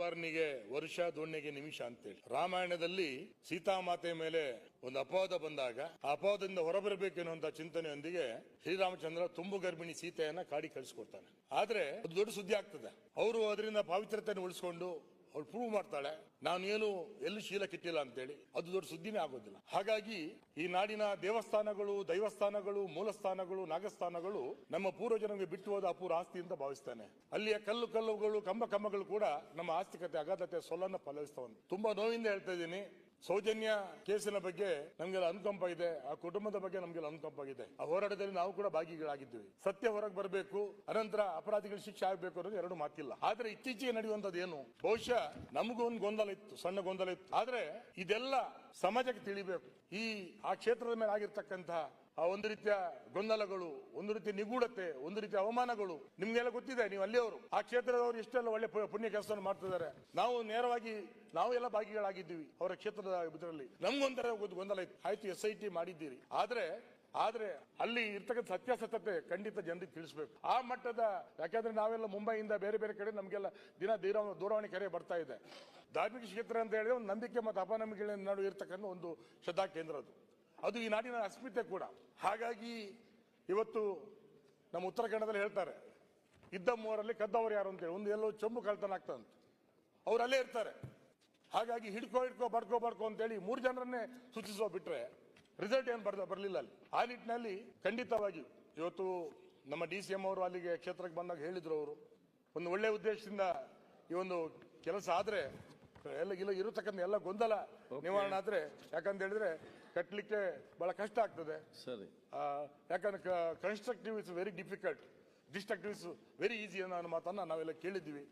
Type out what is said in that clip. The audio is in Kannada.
ಕುಂಬಾರನಿಗೆ ವರ್ಷ ದೋಣಿಗೆ ನಿಮಿಷ ಅಂತೇಳಿ. ರಾಮಾಯಣದಲ್ಲಿ ಸೀತಾಮಾತೆ ಮೇಲೆ ಒಂದು ಅಪವಾದ ಬಂದಾಗ ಆ ಅಪವಾದದಿಂದ ಹೊರಬರಬೇಕೆನ್ನುವಂತ ಚಿಂತನೆಯೊಂದಿಗೆ ಶ್ರೀರಾಮಚಂದ್ರ ತುಂಬು ಗರ್ಭಿಣಿ ಸೀತೆಯನ್ನ ಕಾಡಿ ಕಳಿಸ್ಕೊಡ್ತಾನೆ. ಆದ್ರೆ ದೊಡ್ಡ ಸುದ್ದಿ ಆಗ್ತದೆ. ಅವರು ಅದರಿಂದ ಪಾವಿತ್ರತೆಯನ್ನು ಉಳಿಸ್ಕೊಂಡು ಅವಳು ಪ್ರೂವ್ ಮಾಡ್ತಾಳೆ. ನಾನೇನು ಎಲ್ಲಿ ಶೀಲ ಕಿಟ್ಟಿಲ್ಲ ಅಂತೇಳಿ ಅದು ದೊಡ್ಡ ಸುದ್ದಿನೇ ಆಗೋದಿಲ್ಲ. ಹಾಗಾಗಿ ಈ ನಾಡಿನ ದೇವಸ್ಥಾನಗಳು, ದೈವಸ್ಥಾನಗಳು, ಮೂಲಸ್ಥಾನಗಳು, ನಾಗಸ್ಥಾನಗಳು ನಮ್ಮ ಪೂರ್ವಜನಿಗೆ ಬಿಟ್ಟು ಹೋದ ಅಪೂರ್ವ ಆಸ್ತಿ ಅಂತ ಭಾವಿಸ್ತಾನೆ. ಅಲ್ಲಿಯ ಕಲ್ಲು ಕಲ್ಲುಗಳು, ಕಂಬ ಕಂಬಗಳು ಕೂಡ ನಮ್ಮ ಆಸ್ತಿಕತೆ ಅಗಾಧತೆ, ಸೊಲ್ಲನ್ನು ಫಲವಿಸ್ತವಂತ ತುಂಬಾ ನೋವಿಂದ ಹೇಳ್ತಾ ಇದ್ದೀನಿ. ಸೌಜನ್ಯ ಕೇಸಿನ ಬಗ್ಗೆ ನಮ್ಗೆಲ್ಲ ಅನುಕಂಪ ಇದೆ. ಆ ಕುಟುಂಬದ ಬಗ್ಗೆ ನಮ್ಗೆಲ್ಲ ಅನುಕಂಪ ಇದೆ. ಆ ಹೋರಾಟದಲ್ಲಿ ನಾವು ಕೂಡ ಭಾಗಿಗಳಾಗಿದ್ದೀವಿ ಸತ್ಯ ಹೊರಗೆ ಬರಬೇಕು, ಅನಂತರ ಅಪರಾಧಿಗಳು ಶಿಕ್ಷೆ ಆಗಬೇಕು ಅನ್ನೋದು ಎರಡು ಮಾತಿಲ್ಲ. ಆದ್ರೆ ಇತ್ತೀಚೆಗೆ ನಡೆಯುವಂತದ್ದು ಏನು? ಬಹುಶಃ ನಮಗೂ ಒಂದು ಗೊಂದಲ ಇತ್ತು, ಸಣ್ಣ ಗೊಂದಲ ಇತ್ತು. ಆದ್ರೆ ಇದೆಲ್ಲ ಸಮಾಜಕ್ಕೆ ತಿಳಿಬೇಕು. ಈ, ಆ ಕ್ಷೇತ್ರದ ಮೇಲೆ ಆಗಿರ್ತಕ್ಕಂತಹ ಆ ಒಂದು ರೀತಿಯ ಗೊಂದಲಗಳು, ಒಂದು ರೀತಿಯ ನಿಗೂಢತೆ, ಒಂದು ರೀತಿಯ ಅವಮಾನಗಳು ನಿಮ್ಗೆಲ್ಲ ಗೊತ್ತಿದೆ, ನೀವು ಅಲ್ಲಿಯವರು ಆ ಕ್ಷೇತ್ರದವರು ಎಷ್ಟೆಲ್ಲ ಒಳ್ಳೆ ಪುಣ್ಯ ಕೆಲಸವನ್ನು ಮಾಡ್ತಿದ್ದಾರೆ. ನಾವು ನೇರವಾಗಿ, ನಾವು ಎಲ್ಲ ಭಾಗಿಗಳಾಗಿದ್ದೀವಿ. ಅವರ ಕ್ಷೇತ್ರದ ಇದರಲ್ಲಿ. ನಮ್ಗೊಂಥರ ಒಂದು ಗೊಂದಲ ಇತ್ತು. ಆಯ್ತು ಎಸ್ ಐ ಟಿ ಮಾಡಿದ್ದೀರಿ. ಆದ್ರೆ ಆದ್ರೆ ಅಲ್ಲಿ ಇರ್ತಕ್ಕಂಥ ಸತ್ಯಾಸತ್ಯತೆ ಖಂಡಿತ ಜನರಿಗೆ ತಿಳಿಸ್ಬೇಕು. ಆ ಮಟ್ಟದ, ಯಾಕಂದ್ರೆ ನಾವೆಲ್ಲ ಮುಂಬೈಯಿಂದ ಬೇರೆ ಬೇರೆ ಕಡೆ ನಮಗೆಲ್ಲ ದಿನ ದೂರ- ದೂರವಾಣಿ ಕರೆ ಬರ್ತಾ ಇದೆ. ಧಾರ್ಮಿಕ ಕ್ಷೇತ್ರ ಅಂತ ಹೇಳಿದ್ರೆ ಒಂದು ನಂಬಿಕೆ ಮತ್ತು ಅಪನಂಬಿಕೆಗಳ ನಡುವೆ ಇರ್ತಕ್ಕಂಥ ಒಂದು ಶ್ರದ್ಧಾ ಕೇಂದ್ರ ಅದು. ಅದು ಈ ನಾಡಿನ ಅಸ್ಮಿತೆ ಕೂಡ. ಹಾಗಾಗಿ ಇವತ್ತು ನಮ್ಮ ಉತ್ತರ ಕನ್ನಡದಲ್ಲಿ ಹೇಳ್ತಾರೆ, ಇದ್ದ ಮೂವರಲ್ಲಿ ಕದ್ದವರು ಯಾರು ಅಂತೇಳಿ ಒಂದು ಎಲ್ಲೋ ಚೊಂಬು ಕಳ್ತನ ಆಗ್ತದಂತೆ ಅವರಲ್ಲೇ ಇರ್ತಾರೆ. ಹಾಗಾಗಿ ಹಿಡ್ಕೋ ಹಿಡ್ಕೋ ಬಡ್ಕೋ ಬಡ್ಕೋ ಅಂತೇಳಿ ಮೂರು ಜನರನ್ನೇ ಸೂಚಿಸುವ ಬಿಟ್ರೆ ರಿಸಲ್ಟ್ ಏನು ಬರ್ದ ಬರಲಿಲ್ಲ ಅಲ್ಲಿ. ಆ ನಿಟ್ಟಿನಲ್ಲಿ ಖಂಡಿತವಾಗಿ ಇವತ್ತು ನಮ್ಮ ಡಿ ಸಿ ಎಂ ಅವರು ಅಲ್ಲಿಗೆ ಕ್ಷೇತ್ರಕ್ಕೆ ಬಂದಾಗ ಹೇಳಿದ್ರು ಅವರು. ಒಂದು ಒಳ್ಳೆ ಉದ್ದೇಶದಿಂದ ಈ ಒಂದು ಕೆಲಸ ಆದ್ರೆ ಎಲ್ಲ ಇಲ್ಲ ಇರತಕ್ಕಂಥ ಎಲ್ಲ ಗೊಂದಲ ನಿವಾರಣೆ ಆದ್ರೆ ಯಾಕಂತ ಹೇಳಿದ್ರೆ ಕಟ್ಟಲಿಕ್ಕೆ ಬಹಳ ಕಷ್ಟ ಆಗ್ತದೆ. ಸರಿ. ಯಾಕಂದ್ರೆ constructive is very difficult destructive is very easy ಅನ್ನೋ ಮಾತನ್ನ ನಾವೆಲ್ಲ ಕೇಳಿದ್ದೀವಿ.